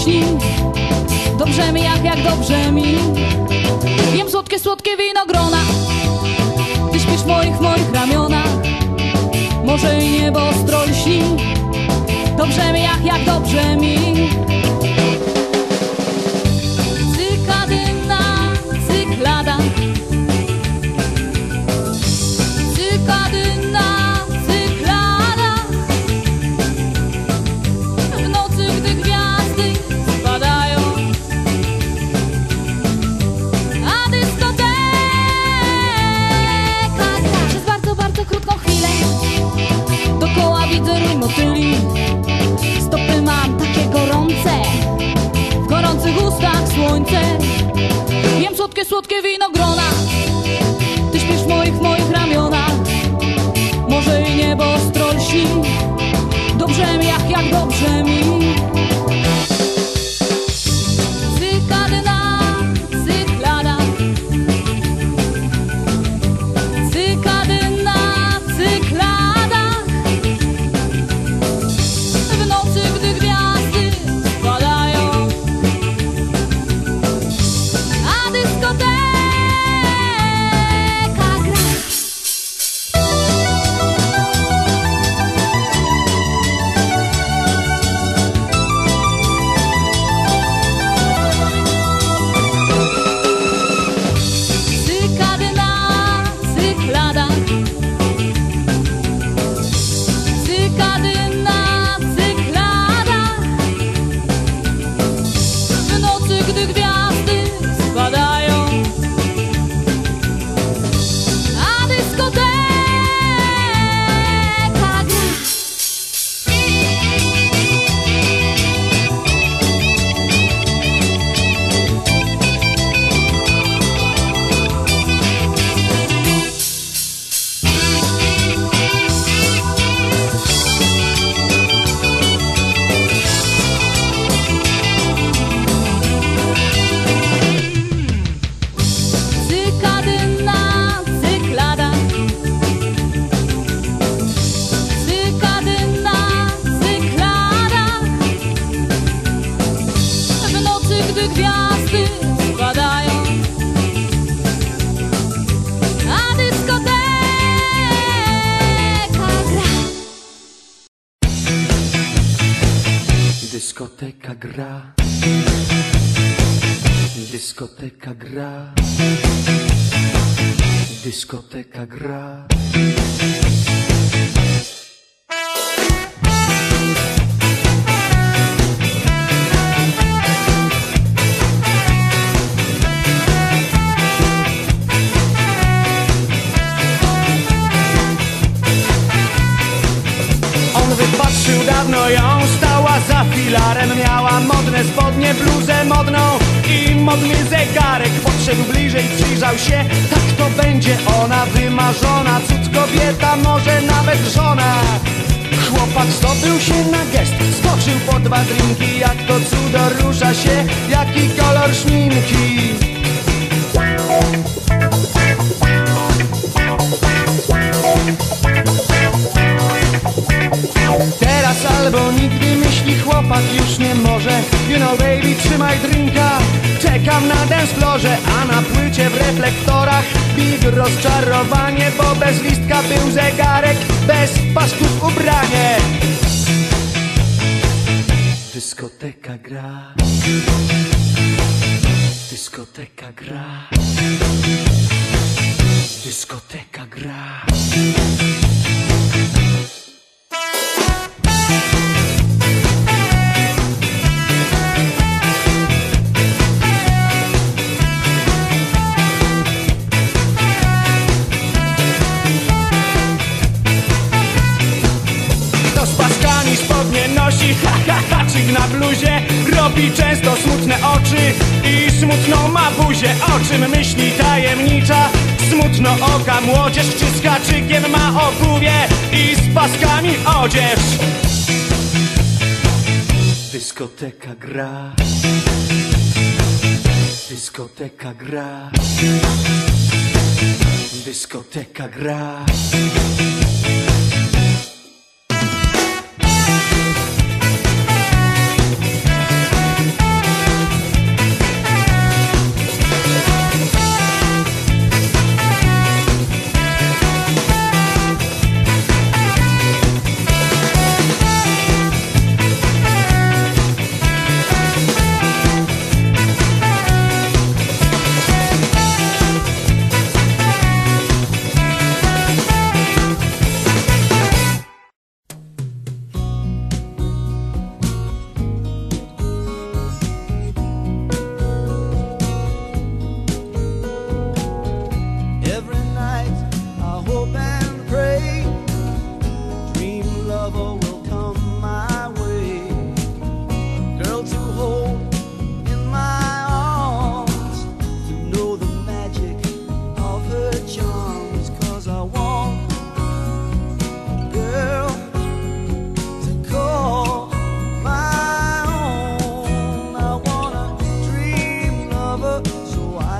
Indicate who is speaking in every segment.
Speaker 1: lśni Dobrze mi jak, jak dobrze mi. Jem słodkie, słodkie winogrona Ty śpisz w moich, w moich ramionach. Może i niebo ostro lśni Dobrze mi jak, jak dobrze mi Dyskoteka gra. Dyskoteka gra. Dyskoteka gra.
Speaker 2: On wypatrzył dawno ją, stała za filarem Miała modne spodnie, bluzę modną i modny zegarek. Podszedł bliżej, przyjrzał się, tak to będzie. Ona Wymarzona, cud kobieta, może nawet żona. Chłopak zdobył się na gest, skoczył po dwa drinki. Jak to cudo rusza się, jaki kolor szminki chłopak już nie może You know baby, trzymaj drinka Czekam na dancefloorze, a na płycie w reflektorach Big rozczarowanie, bo bez listka był zegarek Bez pasków ubranie
Speaker 3: Dyskoteka gra. Dyskoteka gra. Dyskoteka gra.
Speaker 2: Ha ha, czyk na bluzie Robi często smutne oczy i smutną ma buzię O czym myśli tajemnicza, smutno oka młodzież Czy z haczykiem ma obuwie i z paskami odzież
Speaker 3: Dyskoteka gra. Dyskoteka gra. Dyskoteka gra.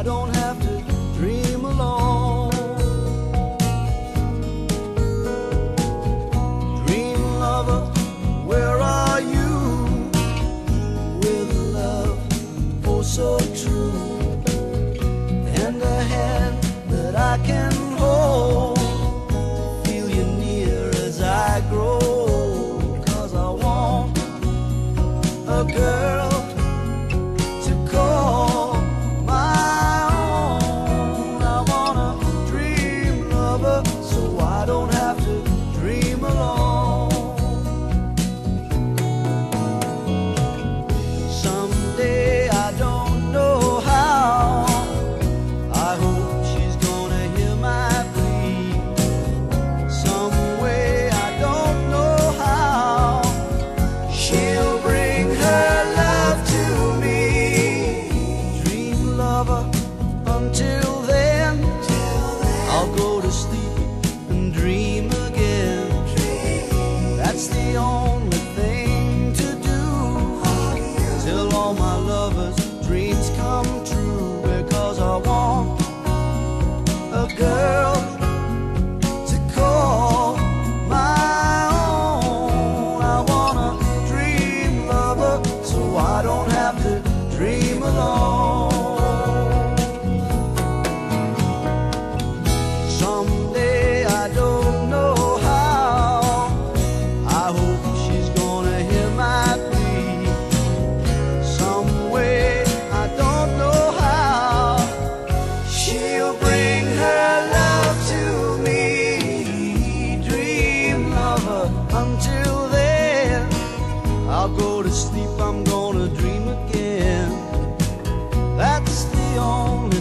Speaker 4: I don't have to dream alone. Dream lover, where are you? With love oh so true and a hand that I can. over, so why don't 用 on